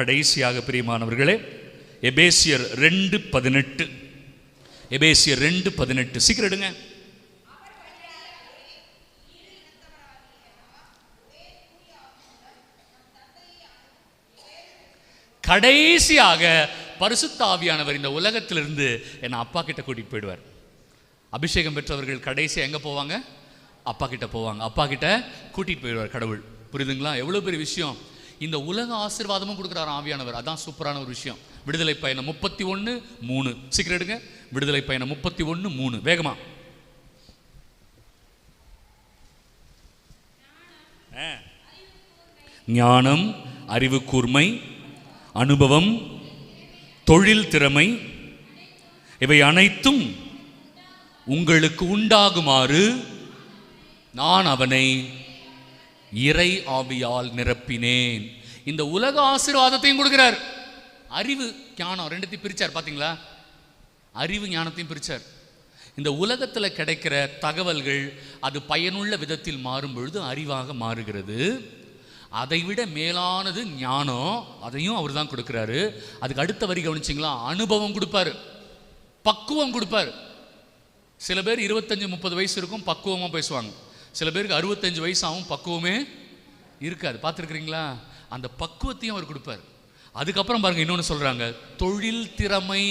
கடைசியாக பிரியமானவர்களே எபேசியர் ரெண்டு பதினெட்டு. எபேசியர் ரெண்டு பதினெட்டு. சீக்கிரம் எடுங்க. கடைசியாக பரிசுத்தாவியானவர் இந்த உலகத்திலிருந்து என்னை அப்பா கிட்ட கூட்டிட்டு போயிடுவார். அபிஷேகம் பெற்றவர்கள் கடைசியாக எங்கே போவாங்க? அப்பா கிட்ட போவாங்க. அப்பா கிட்ட கூட்டிட்டு போயிடுவார் கடவுள். புரியுதுங்களா? எவ்வளோ பெரிய விஷயம்? இந்த உலக ஆசீர்வாதமும் கொடுக்குறாரு ஆவியானவர். அதான் சூப்பரான ஒரு விஷயம். விடுதலை பயணம் முப்பத்தி ஒன்று மூணு. சீக்கிரம் எடுங்க. விடுதலை பயணம் முப்பத்தி ஒன்று மூணு. வேகமா. ஞானம் அறிவு கூர்மை அனுபவம் தொழில் திறமை இவை அனைத்தும் உங்களுக்கு உண்டாகுமாறு நான் அவனை இறை ஆவியால் நிரப்பினேன். இந்த உலக ஆசீர்வாதத்தையும் கொடுக்கிறார். அறிவு ஞானம் ரெண்டுத்தையும் பிரிச்சார் பார்த்தீங்களா அறிவு ஞானத்தையும் பிரிச்சார். இந்த உலகத்தில் கிடைக்கிற தகவல்கள் அது பயனுள்ள விதத்தில் மாறும் பொழுது அறிவாக மாறுகிறது. அதைவிட மேலானது ஞானம் அதையும் அவர் தான் கொடுக்குறாரு. அதுக்கு அடுத்த வரி கவனிச்சிங்களா? அனுபவம் கொடுப்பாரு. பக்குவம் கொடுப்பாரு. சில பேர் இருபத்தஞ்சி முப்பது வயசு இருக்கும் பக்குவமாக பேசுவாங்க. சில பேருக்கு அறுபத்தஞ்சு வயசாகவும் பக்குவமே இருக்காது. பார்த்துருக்குறீங்களா அந்த பக்குவத்தையும் அவர் கொடுப்பார். அதுக்கப்புறம் பாருங்க இன்னொன்று சொல்றாங்க தொழில் திறமை.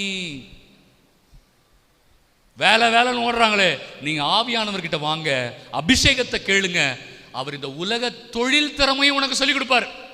வேலை வேலைன்னு ஓடுறாங்களே நீங்க ஆவியானவர்கிட்ட வாங்க அபிஷேகத்தை கேளுங்க. அவர் இந்த உலக தொழில் திறமையும் உனக்கு சொல்லிக் கொடுப்பார்.